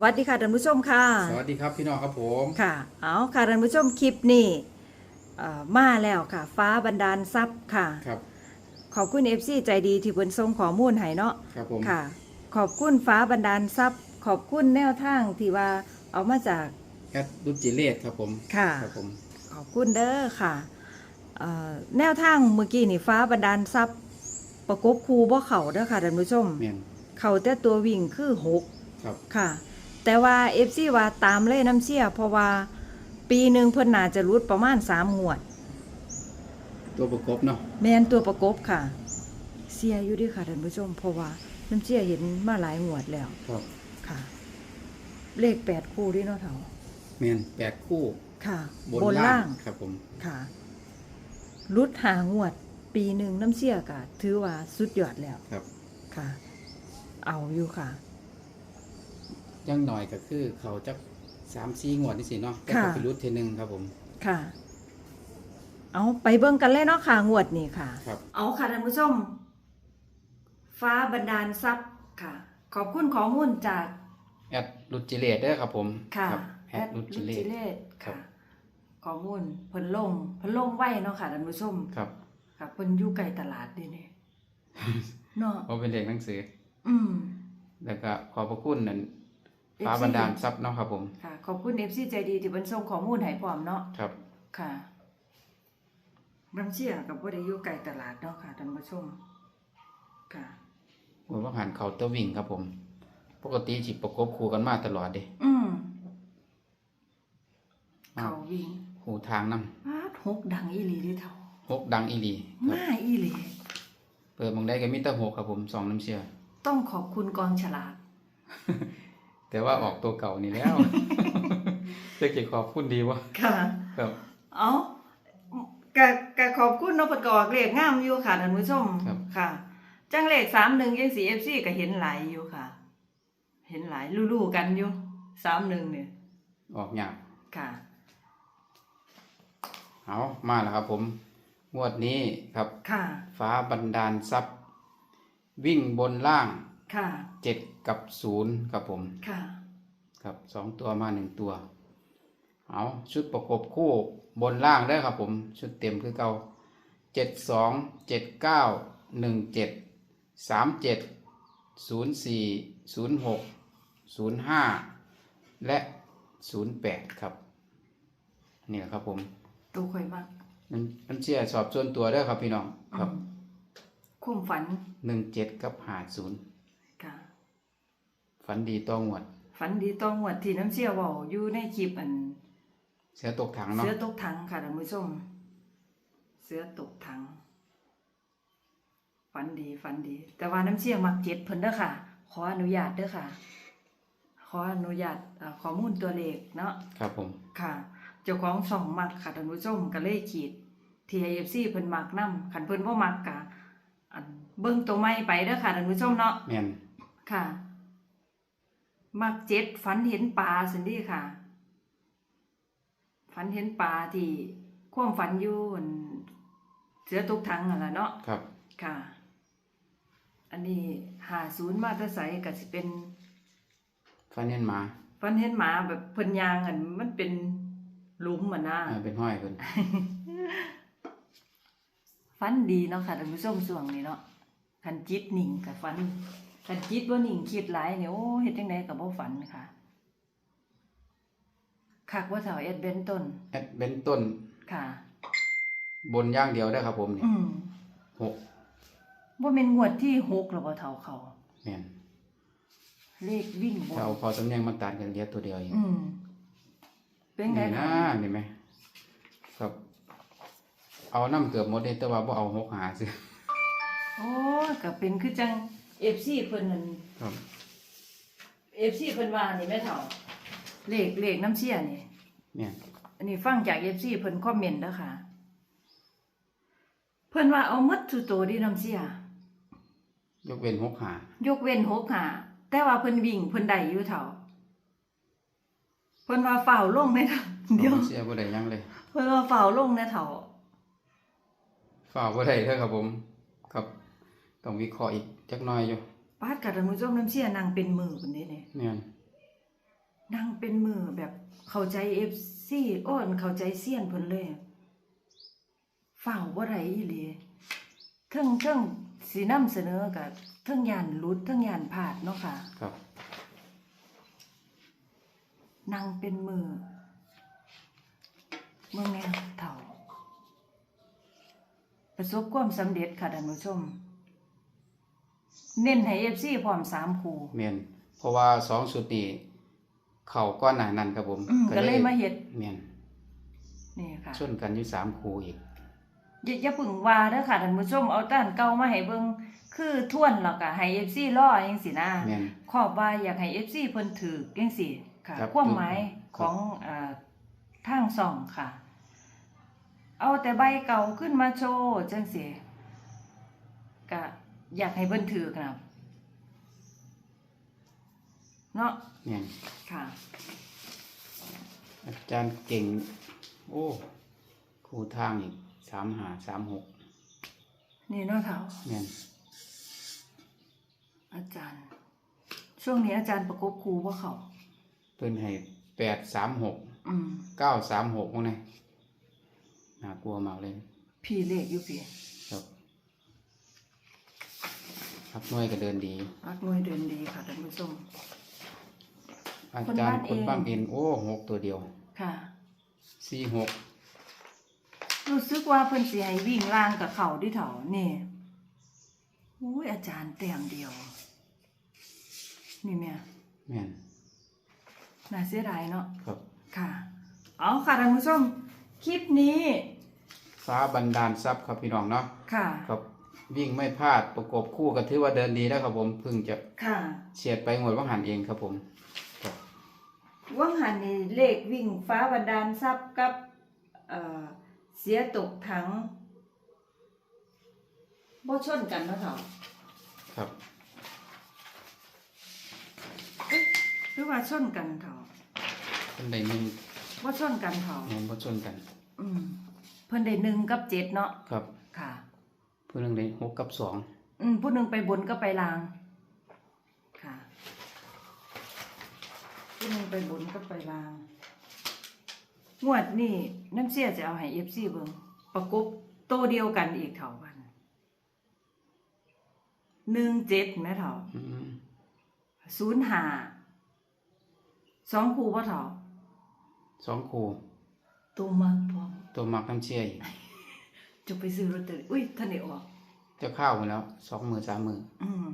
สวัสดีค่ะท่านผู้ชมค่ะ สวัสดีครับพี่น้องครับผมค่ะ เอาค่ะท่านผู้ชมคลิปนี้เอ่อมาแล้วค่ะ ฟ้าบันดาลทรัพย์ค่ะ ครับขอบคุณเอฟซีใจดีที่เพิ่นส่งข้อมูลให้เนาะครับผมค่ะ ขอบคุณฟ้าบันดาลทรัพย์ ขอบคุณแนวทางที่ว่าเอามาจากแอดรุจิเลศครับผมค่ะ ครับผมขอบคุณเด้อค่ะเอ่อแนวทางเมื่อกี้นี่ฟ้าบันดาลทรัพย์ ประกบคูบ่เข่าเด้อค่ะท่านผู้ชมเมียนเข่าแต่ตัววิ่งคือหกครับ ค่ะ แต่ว่าเอฟซีว่าตามเลยน้ำเชี่ยเพราะว่าปีหนึ่งเพิ่นน่าจะรุดประมาณสามงวด ตัวประกบเนาะแมนตัวประกบค่ะ เสียอยู่เดีค่ะท่านผู้ชม เพราะว่าน้ำเชี่ยเห็นมาหลายงวดแล้วครับค่ะ เลขแปดคู่เดิเนาะเถาเมียนแปดคู่ค่ะ บนล่างครับผม ค่ะรุดหางวด ปีหนึ่งน้ำเชี่ยกะถือว่าสุดยอดแล้วครับ ค่ะ เอาอยู่ค่ะ ยังหน่อยก็คือ เขาจะสามสี่งวดนี่สิเนาะแต่ค่ะก็เป็นรุดเทนึงครับผม ค่ะ เอาไปเบิ่งกันเลยเนาะค่ะ งวดนี้ค่ะ ครับ เอาค่ะท่านผู้ชม ฟ้าบันดาลทรัพย์ค่ะ ขอบคุณข้อมูลจากแอดรุจิเลศเด้อครับผมค่ะรับแอดรุจิเลศศครัค่ะบข้อมูลเพิ่นลงเพิ่นลงไว้เนาะค่ะท่านผู้ชมครับ ค่ะเพิ่นอยู่ใกล้ตลาดเด้เนี่ยเนาะเพราะเป็นเด็กหนังสือ อืม แล้วก็ขอบพระคุณนั่น FC ฟ้าบันดาลทรัพย์เนาะครับ ผมค่ะ ขอบคุณ FC ใจดีที่เพิ่นส่งข้อมูลให้พร้อมเนาะครับ ค่ะน้ำเชี่ยกับบ่ได้อยู่ไกลตลาดเนาะค่ะท่านผู้ชมค่ะผมว่าหันเขาตัววิ่งครับผม ปกติจิประกบคู่กันมาตลอดเด้อืมมาเขาวิ่งหูทางนํพาดหกดังอีหลีเดิเท่าหกดังอีหลีครับมาอีหลีเปิดมองได้ก็มีแต่หกครับผมสองน้ำเชื่อต้องขอบคุณกองฉลาก แต่ว่าออกตัวเก่านี่แล้วจะเก็บขอบคุณดีวะค่ะครับเอากะกะขอบคุณเนาะเพิ่นก็ออกเลขงามอยู่ค่ะท่านผู้ชมครับค่ะจังเลข31ยัง 4FC ก็เห็นหลายอยู่ค่ะ เห็นหลายลู่ๆกันอยู่31เนี่ยออกยากค่ะเอามาแล้วครับผมงวดนี้ครับค่ะฟ้าบันดาลทรัพย์ วิ่งบนล่าง ค่ะ เจ็ดกับศูนย์ครับผม ค่ะ ครับสองตัวมาหนึ่งตัว เอาชุดประกบคู่บนล่างได้อครับผม ชุดเต็มคือเก่าเจ็ดสองเจ็ดเก้าหนึ่งเจ็ดสามเจ็ดศูนย์สี่ศูนย์หกศูนย์ห้าและศูนย์แปดครับ นี่แหละครับผม ตัวข่อยมากมันมันเชียร์สอบส่วนตัวเด้อครับพี่น้องครับ คุ้มฝันหนึ่งเจ็ดกับหาศูนย์ค่ะ ฝันดีต้องหวด ฝันดีต้องหวดที่น้ำเชี่ยวเว้าอยู่ในคลิปอัน เสือตกถังเนาะเสือตกถังค่ะท่านผู้ชมเสือตกถัง ฝันดีฝันดี แต่ว่าน้ำเชี่ยมักเจ็ดเพิ่นเด้อค่ะ ขออนุญาตเด้อค่ะ ขออนุญาตเอ่อข้อมูลตัวเลขเนาะครับผมค่ะ เจ้าของช่องมักค่ะท่านผู้ชมก็เลยขีด TIFC เพิ่นมักนํคันเพิ่นบ่มักกะอันเบิ่งตัวใหม่ไปเด้อค่ะท่านผู้ชมเนาะแม่นค่ะ มักเจ็ดฝันเห็นปลาสันดีค่ะ ฝันเห็นปลาที่ความฝันอยู่อั่นเสือตกถังนั่นล่ะเนาะครับ ค่ะ อันนี้หาศูนย์มาแตะไสก็สิเป็นฟันเห็นหมาฝันเห็นหมาแบบเพิ่นยางอันมันเป็นหลุมอะนะอ่าเป็นห้อยเพิ่นฝันดีเนาะค่ะท่านผู้ชมส่วงนี้เนาะคันจิตนิ่งกับฝัน คันจิตบ่นิ่งคิดหลายเนี่ยโอ้เฮ็ดจังไดก็บ่ฝันค่ะคักว่าเฒ่าเอ็ดเบนต้นแอดเบนต้นค่ะ บนอย่างเดียวได้อครับผมนี่อืมหกบ่แม่นงวดที่หกหรอบ่เฒ่าเขาแม่นเลขวิ่งบถ้านเอาพอตำแหน่งมาตัดกันเหลือตัวเดียวเองอืม เป็นไงนี่คะนะนี่ไหมครับเอาน้ำเกือบหมดเลยแต่ว่าบ่เอาหกหาซื้อโอ้ยก็เป็นคือจัง FC เพิ่นนั่นครับ FC เพิ่นว่านี่แม่เฒ่าเลขเลขน้ำเชี่ยนี่ เนี่ยอันนี้ฟังจาก FC เพิ่นคอมเมนต์เด้อค่ะ เพิ่นว่าเอาหมดทุกตัวดีน้ำเชี่ยยกเว้นหกหายกเว้นหกหาแต่ว่าเพิ่นวิ่งเพิ่นได้อยู่เฒ่า เพิ่นว่าฝ่าวลงแม่เฒ่าเดี๋ยวผมเสียบ่ได้หยังเลยเพิ่นว่าฝ่าวลงแม่เฒ่า ฝ่ากบ่ได้เด้อครับผม ครับ ต้องวิเคราะห์อีกจักหน่อยอยู่ปาดกับท่านผู้ชมน้ำเชี่ยนางเป็นมือเพิ่นเด้เนี่ยเนี่ยเป็นมือแบบเข้าใจ FC อ้อนเข้าใจเซียนเพิ่นเลยฝ้าวบ่ได้อีหลีเทิงเทิงสินำเสนอก็เทิงย่านหลุดเทิงย่านพลาดเนาะค่ะ ครับนั่งเป็นมือเมืองแม่เถ่า ประสบความสำเร็จค่ะท่านผู้ชม เน้นให้ FC พร้อมสามคู่แม่นเพราะว่าสองชุดนี้เข้าก้อนหน้านั้นครับผมอืมก็เลยมาเฮ็ดแม่นนี่ค่ะชนกันอยู่สามคู่อีก อย่าอย่าเพึ่งว่าเด้อค่ะท่านผู้ชมเอาต้านเก่ามาให้เบิ่งคือทวนแล้วก็ให้ FC รอจังซี่นะแม่น ขอบว่าอยากให้ FC เพิ่นถือจังซี่ค่ะครับ ความหมายครับของเอ่อทางส่องค่ะ เอาแต่ใบเก่าขึ้นมาโชว์จังซี่ก็ อยากให้เพิ่นถือครับเนาะแม่นค่ะ อาจารย์เก่ง โอ้ครูทางอีกสามหาสามหกนี่เนาะเฒ่าแม่นอาจารย์ ช่วงนี้อาจารย์ประกบครูบ่เขาเพิ่นให้แปดสามหกอืมเก้าสามหกพวกนี้น่ากลัวมากเลย พี่เลขอยู่พี่ค รับพักหน่วยก็เดินดี รักหน่วยเดินดีค่ะท่านผู้ชม อาคนจารย์บ้านคนเองบ้านเอ็นโอ้หกตัวเดียวค่ะสี่หกรู้สึกว่าเพิ่นสิให้วิ่งล่างกับเขาที่เถานี่โอ้ยอาจารย์แต้มเดียว นี่แม่แม่นน่าเสียดายเนาะครับค่ะ เอาค่ะท่านผู้ชม คลิปนี้ฟ้าบันดาลทรัพย์ครับพี่น้องเนาะค่ะครับ วิ่งไม่พลาดประกบคู่ก็ถือว่าเดินดีแล้วครับผมเพิ่งจะค่ะ เฉียดไปหมดว่าหันเองครับผมครับว่างหันนี่เลขวิ่งฟ้าบันดาลทรัพย์กับเอ่อเสียตกถังบ่ชนกันเนาะเถาครับเอ๊ะหรือว่าชนกันเถาคนใดหนึ่งบ่ชนกันเถาแม่นบ่ชนกัน อืมเพิ่นได้หนึ่งกับเจ็ดเนาะครับ ค่ะ เพื่อนได้หกกับสองอืมผู้หนึ่งไปบนก็ไปลาง ค่ะ ผู้หนึ่งไปบนก็ไปลาง งวดนี่น้ำเสียจะเอาให้เอฟซีเบิงประกบโตวเดียวกันอีกเท่ากันหนึ่งเจ็ดแม่เท่าอืมศูนย์หาสองคู่พ่อเท่าสองคู่ตัวมักพร้อมตัวมักน้ำเชี่ยอีก จะไปซื้อลอตเตอรี่อุ้ยท่านได้ออก จะเข้าวหมดแล้วสองมือสามมืออืม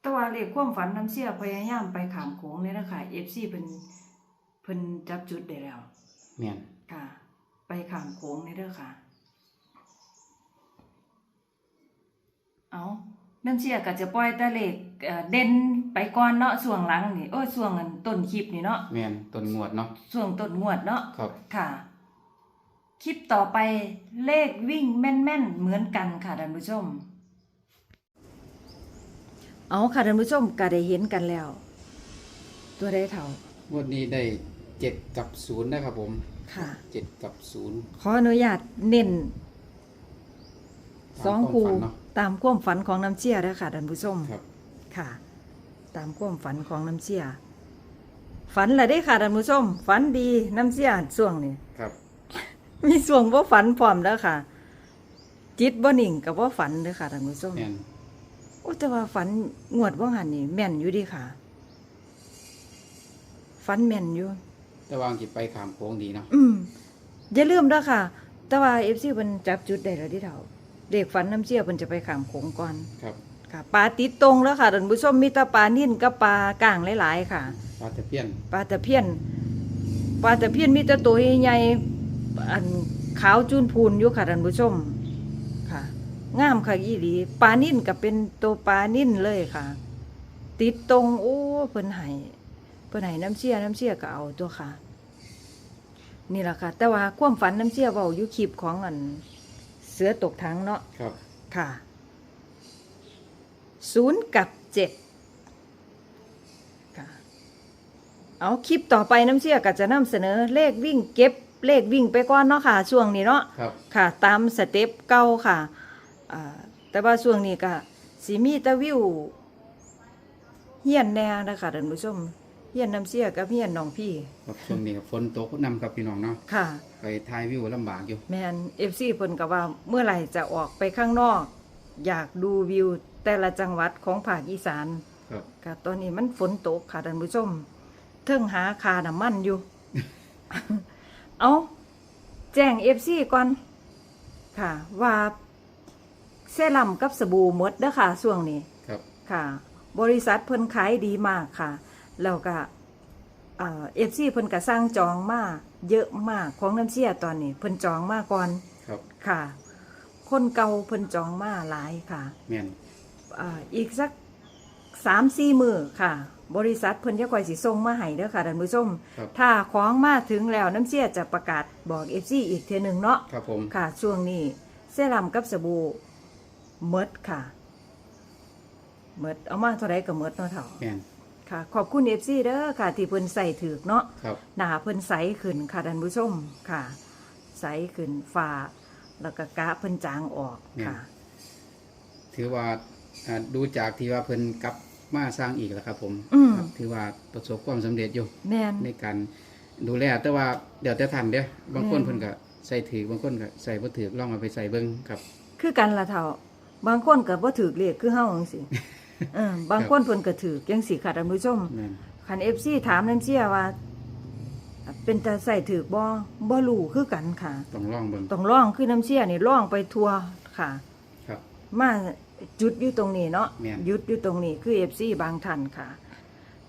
แต่ว่าเลขความฝันน้ำเสียพยายามไปขามโขงเนี่ยนะคะ FC เพิ่นเพิ่นจับจุดได้แล้วแม่นค่ะ ไปขามโขงนี่เด้อค่ะ เอาน้ำเสียก็จะปล่อยแต่เลขเอ่อเด่นไปก่อนเนาะส่วงหลังนี่โอ้ยส่วงอันต้นคลิปนี่เนาะแม่นต้นงวดเนาะส่วงต้นงวดเนาะ ครับ ค่ะ คลิปต่อไปเลขวิ่งแม่น ๆ เหมือนกันค่ะท่านผู้ชม เอาค่ะท่านผู้ชมก็ได้เห็นกันแล้ว ตัวได้เท่างวดนี้ได้เจ็ดกับศูนย์นะครับผมค่ะ เจ็ดกับศูนย์ขออนุญาตเน้นสองคูตามความฝันเนาะตามความฝันของน้ำเชี่ยแล้วค่ะท่านผู้ชมครับ ค่ะ ตามความฝันของน้ำเชี่ยฝันละได้ค่ะท่านผู้ชมฝันดีน้ำเชี่ยช่วงนี้ครับ มีส่วงว่าฝันพร้อมแล้วค่ะ จิตบ่นิ่งกับว่าฝันเด้อค่ะท่านผู้ชมแม่นโอ้แต่ว่าฝันงวดว่าหันนี่แม่นอยู่ดีค่ะ ฝันแม่นอยู่ แต่วางจิตไปขามโค้งดีเนาะอืมอย่าลืมเด้อค่ะ แต่ว่า FC เพิ่นจับจุดได้แล้วที่เฒ่า เด็กฝันน้ำเชี่ยเพิ่นจะไปข้ามโขงก่อน ครับค่ะปลาติดตรงแล้วค่ะท่านผู้ชมมีแต่ปลานิ่นกับปลาก้างหลาย ๆ ค่ะ ปลาตะเพียนปลาตะเพียนปลาตะเพียนมีแต่ตัวใหญ่ๆ อันขาวจูนพูนอยู่ค่ะท่านผู้ชมค่ะงามค่ะยี่หลีปลานิ่นก็เป็นตัวปลานิ่นเลยค่ะ ติดตรงโอ้เพิ่นให้เพิ่นให้น้ำเชี่ยน้ำเชี่ยก็เอาตัวค่ะ นี่แหละค่ะ แต่ว่าความฝันน้ำเชี่ยเว้าอยู่คลิปของอันเสือตกถังเนาะครับ ค่ะศูนย์กับเจ็ดค่ะ เอาคลิปต่อไปน้ำเชี่ยก็จะนำเสนอเลขวิ่งเก็บ เลขวิ่งไปก่อนเนาะค่ะ ช่วงนี้เนาะครับ ค่ะ ตามสเต็ปเก่าค่ะอ่าแต่ว่าช่วงนี้ก็สีมีแตะวิวเฮียนแน่นะคะท่านผู้ชมเฮียนน้ำเสียกับเฮียนน้องพี่ครับช่วงนี้ก็ฝนตกนำครับพี่น้องเนาะค่ะ ไปถ่ายวิวลำบากอยู่ แมนเอฟซีเพิ่นก็ว่าเมื่อไหร่จะออกไปข้างนอก อยากดูวิวแต่ละจังหวัดของภาคอีสานครับ ค่ะตอนนี้มันฝนตกค่ะท่านผู้ชมเทิงหาคาน้ำมันอยู่ เอาแจ้งเอฟซีก่อน ค่ะ ว่าเซรั่มกับสบู่หมดเด้อค่ะช่วงนี้ครับ ค่ะ บริษัทเพิ่นขายดีมากค่ะ แล้วก็เอฟซีเพิ่นก็สร้างจองมาเยอะมากของน้ำเสียตอนนี้ เพิ่นจองมาก่อนครับ ค่ะ คนเก่าเพิ่นจองมาหลายค่ะ แม่น อ่าอีกสัก สามสี่มือค่ะ บริษัทเพิ่นจะคอยสิส่งมาให้เด้อค่ะท่านผู้ชมครับ ถ้าของมาถึงแล้วน้ำเสียจะประกาศบอกเอฟซีอีกเทียหนึ่งเนาะครับผม ค่ะ ช่วงนี้เซรั่มกับสบู่เมดค่ะเมดเอามาเท่าไรก็เมดเนาะเถ่าแม่นค่ะ ขอบคุณเอฟซีเด้อค่ะ ที่เพิ่นใส่ถือกเนาะ ครับ หน้าเพิ่นใสขึ้นค่ะท่านผู้ชมค่ะ ใสขึ้นฟ้าแล้วก็กะเพิ่นจางออกค่ะ ถือว่าอ่าดูจากที่ว่าเพิ่นกลับ มาสร้างอีกแล้วครับ ผมอืม ครับถือว่าประสบความสำเร็จอยู่ แม่นในการดูแลแต่ว่าเดี๋ยวแต่ทันเด้อบางคนแม่นเพิ่นก็ใส่ถือบางคนก็ใส่บ่ถือลองเอาไปใส่เบิ่งครับ คือกันละเท่าบางคนก็บ่ถือเลขคือเฮาจังซี่ เออบางคนเพิ่นก็ถือจังซี่ค่ะท่านผู้ชม แม่นคัน FC ถามนั่นเสียว่า เป็นตาใส่ถือบ่บ่รู้คือกันค่ะ ต้องลองเบิ่งต้องลองคือน้ำเสียนี่ลองไปทั่วค่ะ ครับ มา จุดอยู่ตรงนี้เนาะแม่น หยุดอยู่ตรงนี้คือ FC บางท่านค่ะ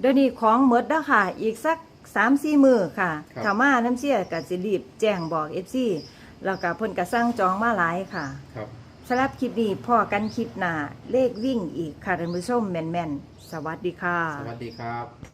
เดี๋ยวนี้ของหมดแล้วค่ะ อีกสัก3-4มื้อค่ะถ้ามาน้ำเสียก็สิรีบแจ้งบอก FC แล้วก็เพิ่นก็สั่งจองมาหลายค่ะ ครับ สำหรับคลิปนี้พ่อกันคลิปหน้า เลขวิ่งอีกค่ะท่านผู้ชมแม่นๆ สวัสดีค่ะ สวัสดีครับ